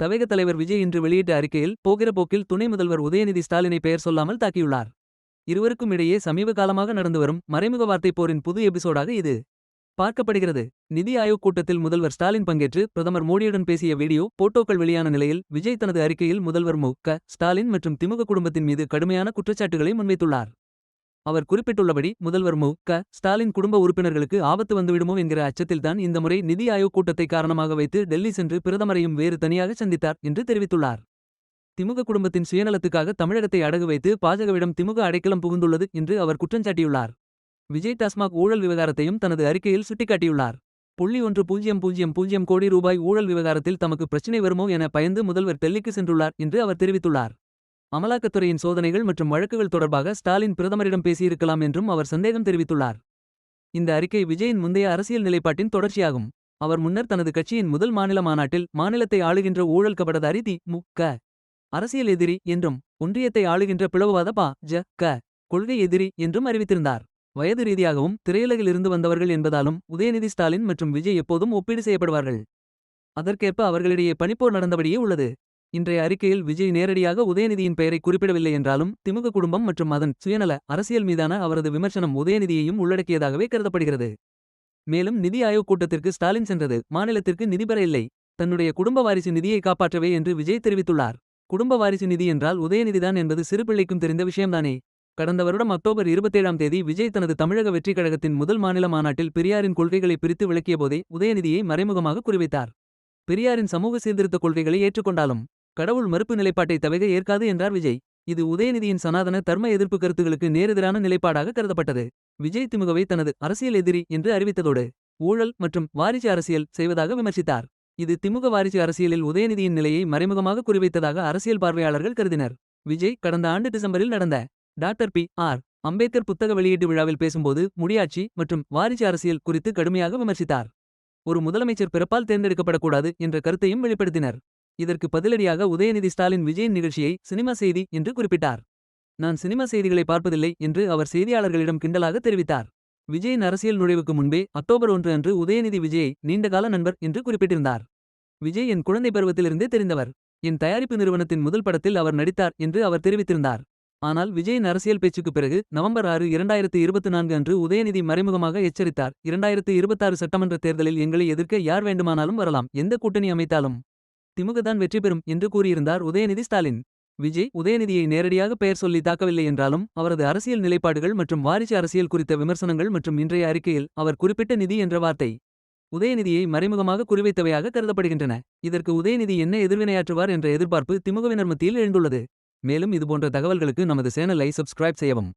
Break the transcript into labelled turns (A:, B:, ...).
A: தவேக தலைவர் விஜய் இன்று வெளியிட்ட அறிக்கையில் போகிற போக்கில் துணை முதல்வர் உதயநிதி ஸ்டாலினை பெயர் சொல்லாமல் தாக்கியுள்ளார். இருவருக்கும் இடையே சமீப காலமாக நடந்து வரும் மறைமுக வார்த்தை போரின் புது எபிசோடாக இது. பார்க்கப்படுகிறது. நிதி ஆயோக் கூட்டத்தில் முதல்வர் ஸ்டாலின் பங்கேற்று பிரதமர் மோடியுடன் பேசிய வீடியோ போட்டோக்கள் வெளியான நிலையில் விஜய் தனது அறிக்கையில் முதல்வர் மு க ஸ்டாலின் மற்றும் திமுக குடும்பத்தின் மீது கடுமையான குற்றச்சாட்டுகளை முன்வைத்துள்ளார். அவர் குறிப்பிட்டுள்ளபடி முதல்வர் மு. க. ஸ்டாலின் குடும்ப உறுப்பினர்களுக்கு ஆபத்து வந்துவிடுமோ என்கிற அச்சத்தில்தான் இந்த முறை நிதி ஆயோக் கூட்டத்தை காரணமாக வைத்து டெல்லி சென்று பிரதமரையும் வேறு தனியாக சந்தித்தார் என்று தெரிவித்துள்ளார். திமுக குடும்பத்தின் சுயநலத்துக்காக தமிழகத்தை அடகு வைத்து பாஜகவிடம் திமுக அடைக்கலம் புகுந்துள்ளது என்று அவர் குற்றஞ்சாட்டியுள்ளார் விஜய் டாஸ்மாக் ஊழல் விவகாரத்தையும் தனது அறிக்கையில் சுட்டிக்காட்டியுள்ளார். புள்ளி ஒன்று பூஜ்ஜியம் பூஜ்ஜியம் பூஜ்ஜியம் கோடி ரூபாய் ஊழல் விவகாரத்தில் தமக்கு பிரச்சினை வருமோ என பயந்து முதல்வர் டெல்லிக்கு சென்றுள்ளார் என்று அவர் தெரிவித்துள்ளார். அமலாக்கத்துறையின் சோதனைகள் மற்றும் வழக்குகள் தொடர்பாக ஸ்டாலின் பிரதமரிடம் பேசியிருக்கலாம் என்றும் அவர் சந்தேகம் தெரிவித்துள்ளார். இந்த அறிக்கை விஜயின் முந்தைய அரசியல் நிலைப்பாட்டின் தொடர்ச்சியாகும். அவர் முன்னர் தனது கட்சியின் முதல் மாநில மாநாட்டில் மாநிலத்தை ஆளுகின்ற ஊழல் கபடதாரி தி மு க. அரசியல் எதிரி என்றும் ஒன்றியத்தை ஆளுகின்ற பிளவுவாத பா. ஜ. க. கொள்கை எதிரி என்றும் அறிவித்திருந்தார். வயது ரீதியாகவும் திரையுலகில் இருந்து வந்தவர்கள் என்பதாலும் உதயநிதி ஸ்டாலின் மற்றும் விஜய் எப்போதும் ஒப்பீடு செய்யப்படுவார்கள். அதற்கேற்ப அவர்களிடையே பனிப்போர் நடந்தபடியே உள்ளது. இன்றைய அறிக்கையில் விஜய் நேரடியாக உதயநிதியின் பெயரை குறிப்பிடவில்லை என்றாலும் திமுக குடும்பம் மற்றும் அதன் சுயநல அரசியல் மீதான அவரது விமர்சனம் உதயநிதியையும் உள்ளடக்கியதாகவே கருதப்படுகிறது. மேலும் நிதி ஆயோக் கூட்டத்திற்கு ஸ்டாலின் சென்றது மாநிலத்திற்கு நிதி பெற இல்லை. தன்னுடைய குடும்ப வாரிசு நிதியை காப்பாற்றவே என்று விஜய் தெரிவித்துள்ளார். குடும்ப வாரிசு நிதி என்றால் உதயநிதிதான் என்பது சிறுபிள்ளைக்கும் தெரிந்த விஷயம்தானே. கடந்த வருடம் அக்டோபர் இருபத்தேழாம் தேதி விஜய் தனது தமிழக வெற்றிக் கழகத்தின் முதல் மாநில மாநாட்டில் பெரியாரின் கொள்கைகளை பிரித்து விளக்கியபோதே உதயநிதியை மறைமுகமாக குறிவைத்தார். பெரியாரின் சமூக சீர்திருத்த கொள்கைகளை ஏற்றுக்கொண்டாலும் கடவுள் மறுப்பு நிலைப்பாட்டை தவிர ஏற்காது என்றார் விஜய். இது உதயநிதியின் சனாதன தர்ம எதிர்ப்பு கருத்துகளுக்கு நேரெதிரான நிலைப்பாடாக கருதப்பட்டது. விஜய் திமுகவை தனது அரசியல் எதிரி என்று அறிவித்ததோடு ஊழல் மற்றும் வாரிசு அரசியல் செய்வதாக விமர்சித்தார். இது திமுக வாரிசு அரசியலில் உதயநிதியின் நிலையை மறைமுகமாக குறிவைத்ததாக அரசியல் பார்வையாளர்கள் கருதினர். விஜய் கடந்த ஆண்டு டிசம்பரில் நடந்த டாக்டர் பி. ஆர். அம்பேத்கர் புத்தக வெளியீட்டு விழாவில் பேசும்போது முடியாட்சி மற்றும் வாரிசு அரசியல் குறித்து கடுமையாக விமர்சித்தார். ஒரு முதலமைச்சர் பிறப்பால் தேர்ந்தெடுக்கப்படக்கூடாது என்ற கருத்தையும் வெளிப்படுத்தினர். இதற்கு பதிலடியாக உதயநிதி ஸ்டாலின் விஜயின் நிகழ்ச்சியை சினிமா செய்தி என்று குறிப்பிட்டார். நான் சினிமா செய்திகளை பார்ப்பதில்லை என்று அவர் செய்தியாளர்களிடம் கிண்டலாக தெரிவித்தார். விஜயின் அரசியல் நுழைவுக்கு முன்பே அக்டோபர் ஒன்று அன்று உதயநிதி விஜயை நீண்டகால நண்பர் என்று குறிப்பிட்டிருந்தார். விஜய் என் குழந்தை பருவத்திலிருந்தே தெரிந்தவர். என் தயாரிப்பு நிறுவனத்தின் முதல் படத்தில் அவர் நடித்தார் என்று அவர் தெரிவித்திருந்தார். ஆனால் விஜயின் அரசியல் பேச்சுக்குப் பிறகு நவம்பர் ஆறு இரண்டாயிரத்து இருபத்தி நான்கு அன்று உதயநிதி மறைமுகமாக எச்சரித்தார். இரண்டாயிரத்து இருபத்தாறு சட்டமன்ற தேர்தலில் எங்களை எதிர்க்க யார் வேண்டுமானாலும் வரலாம். எந்த கூட்டணி அமைத்தாலும். திமுகதான் வெற்றி பெறும் என்று கூறியிருந்தார் உதயநிதி ஸ்டாலின். விஜய் உதயநிதியை நேரடியாக பெயர் சொல்லி தாக்கவில்லை என்றாலும் அவரது அரசியல் நிலைப்பாடுகள் மற்றும் வாரிசு அரசியல் குறித்த விமர்சனங்கள் மற்றும் இன்றைய அறிக்கையில் அவர் குறிப்பிட்ட நிதி என்ற வார்த்தை உதயநிதியை மறைமுகமாக குறிவைத்தவையாக கருதப்படுகின்றன. இதற்கு உதயநிதி என்ன எதிர்வினையாற்றுவார் என்ற எதிர்பார்ப்பு திமுகவினர் மத்தியில் எழுந்துள்ளது. மேலும் இதுபோன்ற தகவல்களுக்கு நமது சேனலை சப்ஸ்கிரைப் செய்யவும்.